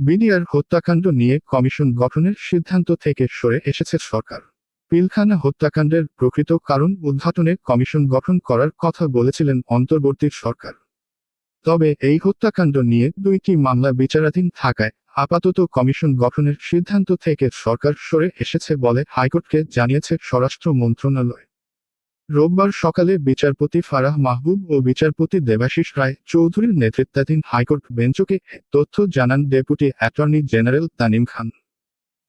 BDR হত্যাকাণ্ড নিয়ে commission গঠনের সিদ্ধান্ত থেকে সরে এসেছে সরকার। পিলখানা হত্যাকাণ্ডের প্রকৃত কারণ উদ্ঘাটনে কমিশন গঠন করার কথা বলেছিলেন অন্তর্বর্তী সরকার। তবে এই হত্যাকাণ্ড নিয়ে দুইটি মামলা বিচারাধীন থাকায় আপাতত কমিশন গঠনের সিদ্ধান্ত থেকে সরকার সরে এসেছে বলে হাইকোর্টকে জানিয়েছে স্বরাষ্ট্র মন্ত্রণালয়। রোববার সকালে বিচারপতি ফারাহ মাহবুব ও বিচারপতি দেবাশিস রায় চৌধুরীর নেতৃত্বাধীন হাইকোর্ট বেঞ্চকে তথ্য জানান deputy attorney general Tanim Khan.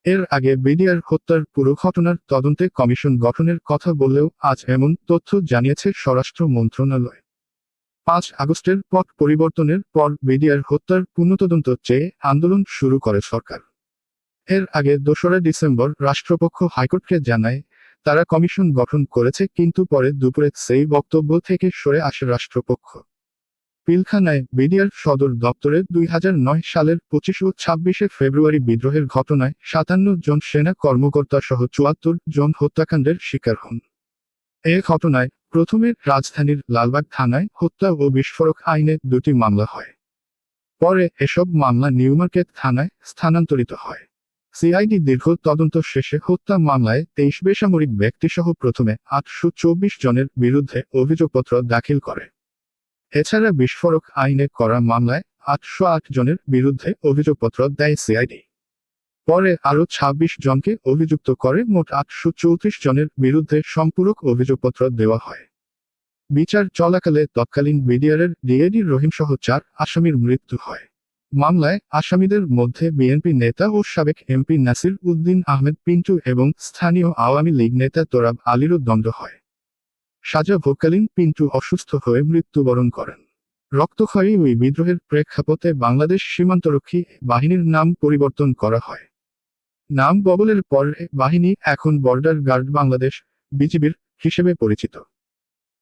এর আগে বিডিআর হত্যার পুরো ঘটনার তদন্তে কমিশন গঠনের কথা বললেও আজ এমন তথ্য জানিয়েছে স্বরাষ্ট্র মন্ত্রণালয়। পাঁচ আগস্টের পট পরিবর্তনের পর বিডিআর হত্যার পুনঃতদন্ত চেয়ে আন্দোলন শুরু করে সরকার। এর আগে দোসরা ডিসেম্বর রাষ্ট্রপক্ষ হাইকোর্টকে জানায় তারা কমিশন গঠন করেছে কিন্তু পরে দুপুরে সেই বক্তব্য থেকে সরে আসে রাষ্ট্রপক্ষ। পিলখানায় বিডিআর সদর দপ্তরে দুই হাজার নয় সালের পঁচিশ ও ছাব্বিশে ফেব্রুয়ারি বিদ্রোহের ঘটনায় সাতান্ন জন সেনা কর্মকর্তা সহ চুয়াত্তর জন হত্যাকাণ্ডের শিকার হন। এ ঘটনায় প্রথমে রাজধানীর লালবাগ থানায় হত্যা ও বিস্ফোরক আইনে দুটি মামলা হয়। পরে এসব মামলা নিউমার্কেট থানায় স্থানান্তরিত হয়। সিআইডি দীর্ঘ তদন্ত শেষে হত্যা মামলায় তেইশ বেসামরিক ব্যক্তিসহ প্রথমে আটশো চব্বিশ জনের বিরুদ্ধে অভিযোগপত্র দাখিল করে। এছাড়া বিস্ফোরক আইনে করা মামলায় আটশো আট জনের বিরুদ্ধে অভিযোগপত্র দেয় সিআইডি। পরে আরও ২৬ জনকে অভিযুক্ত করে মোট আটশো চৌত্রিশ জনের বিরুদ্ধে সম্পূরক অভিযোগপত্র দেওয়া হয়। বিচার চলাকালে তৎকালীন বিডিআরের ডিএডি রহিমসহ চার আসামির মৃত্যু হয়। মামলায় আসামিদের মধ্যে বিএনপি নেতা ও সাবেক এমপি নাসির উদ্দিন আহমেদ পিন্টু এবং স্থানীয় আওয়ামী লীগ নেতা তোরাব আলীরও দণ্ড হয়। সাজা ভোগকালীন পিন্টু অসুস্থ হয়ে মৃত্যুবরণ করেন। রক্তক্ষয়ী ওই বিদ্রোহের প্রেক্ষাপটে বাংলাদেশ সীমান্তরক্ষী বাহিনীর নাম পরিবর্তন করা হয়। নাম বদলের পর বাহিনী এখন বর্ডার গার্ড বাংলাদেশ বিজিবির হিসেবে পরিচিত।